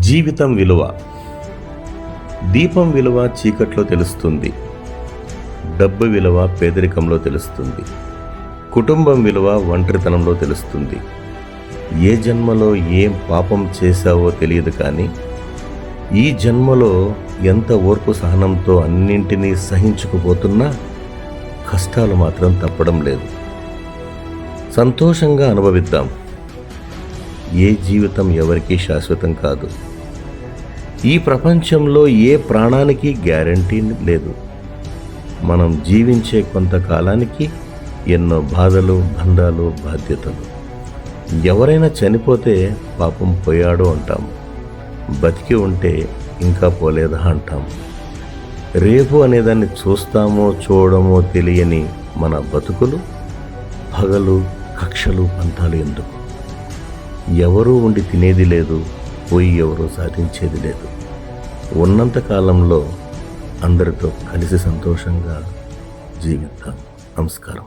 జీవితం విలువ. దీపం విలువ చీకట్లో తెలుస్తుంది. డబ్బు విలువ పేదరికంలో తెలుస్తుంది. కుటుంబం విలువ ఒంటరితనంలో తెలుస్తుంది. ఏ జన్మలో ఏం పాపం చేశావో తెలియదు కానీ ఈ జన్మలో ఎంత ఓర్పు సహనంతో అన్నింటినీ సహించుకుపోతున్నా కష్టాలు మాత్రం తప్పడం లేదు. సంతోషంగా అనుభవిద్దాం. ఏ జీవితం ఎవరికీ శాశ్వతం కాదు. ఈ ప్రపంచంలో ఏ ప్రాణానికి గ్యారంటీ లేదు. మనం జీవించే కొంతకాలానికి ఎన్నో బాధలు బంధాలు బాధ్యతలు. ఎవరైనా చనిపోతే పాపం పోయాడు అంటాము బతికి ఉంటే ఇంకా పోలేదా అంటాము రేపు అనేదాన్ని చూస్తామో చూడమో తెలియని మన బతుకులు పగలు కక్షలు పంతాలు ఎందుకు? ఎవరూ ఉండి తినేది లేదు పోయి ఎవరూ సాధించేది లేదు. ఉన్నంత కాలంలో అందరితో కలిసి సంతోషంగా జీవిద్దాం. నమస్కారం.